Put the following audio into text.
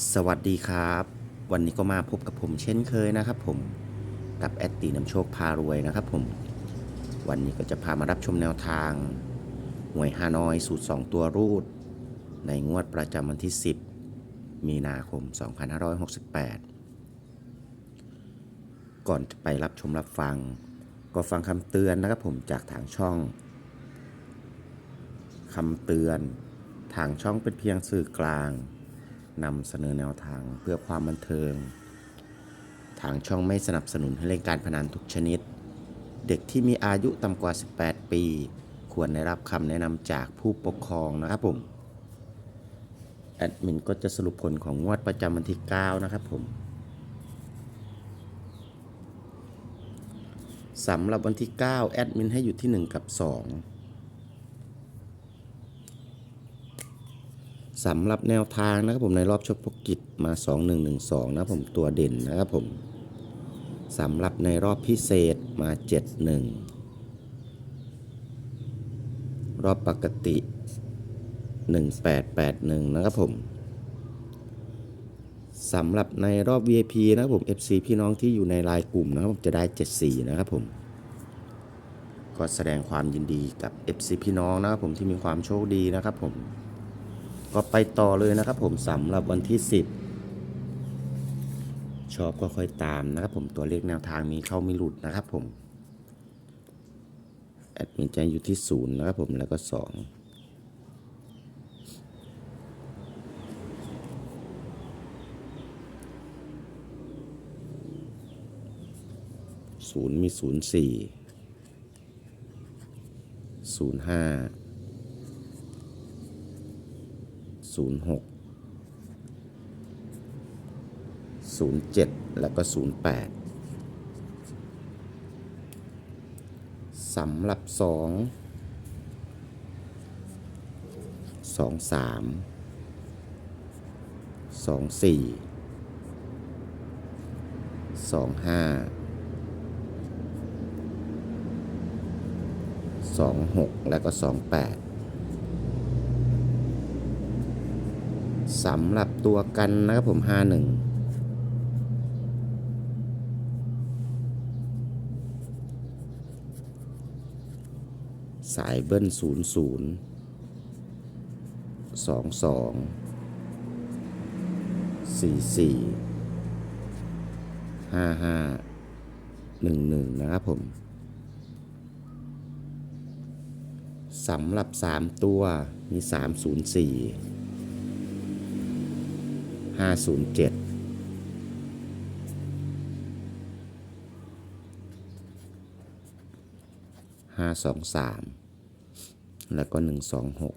สวัสดีครับ วันนี้ก็มาพบกับผมเช่นเคยนะครับผมกับแอดตีน้ำโชคพารวยนะครับผม วันนี้ก็จะพามารับชมแนวทางหวยฮานอยสูตร 2 ตัวรูด ในงวดประจำวันที่ 10 มีนาคม 2568 ก่อนจะไปรับชมรับฟัง ก็ฟังคำเตือนนะครับผมจากทางช่องคำเตือน ทางช่องเป็นเพียงสื่อกลาง นำเสนอแนวทางเพื่อความบันเทิง ทางช่องไม่สนับสนุนให้เล่นการพนันทุกชนิด เด็กที่มีอายุต่ำกว่า 18 ปี ควรได้รับคำแนะนำจากผู้ปกครองนะครับผม แอดมินก็จะสรุปผลของงวดประจำวันที่ 9 นะครับผมสำหรับวันที่ 9 แอดมินให้อยู่ที่ 1 กับ 2 สำหรับแนวทางนะครับผมในรอบชกพกิจมา 2112 นะครับผมตัวเด่นนะครับผมสำหรับในรอบพิเศษมา 71 รอบปกติ 1881 นะครับผมสำหรับในรอบ VIP นะครับผม FC พี่น้องที่อยู่ในไลน์กลุ่มนะครับผมจะได้ 74 นะครับผมก็แสดงความยินดีกับ FC พี่น้องนะครับผมที่มีความโชคดีนะครับผม ก็ไปต่อเลยนะครับผมสำหรับวันที่ 10 ชอบก็ค่อยตามนะครับผมตัวเลขแนวทางมีเข้ามีหลุดนะครับผม แอดมินจะอยู่ที่ศูนย์นะครับผมแล้วก็สองศูนย์มีศูนย์สี่ศูนย์ห้า ศูนย์หกศูนย์เจ็ดแล้วก็ศูนย์แปดสำหรับสองสองสามสองสี่สองห้าสองหกแล้วก็สองแปด สำหรับตัวกันนะครับผมห้าหนึ่งสายเบิ้ลศูนย์ศูนย์สองสองสี่สี่ห้าห้าหนึ่งหนึ่งนะครับผมสำหรับสามตัวมีสามศูนย์สี่ ห้าศูนย์เจ็ดห้าสองสามแล้วก็หนึ่งสองหก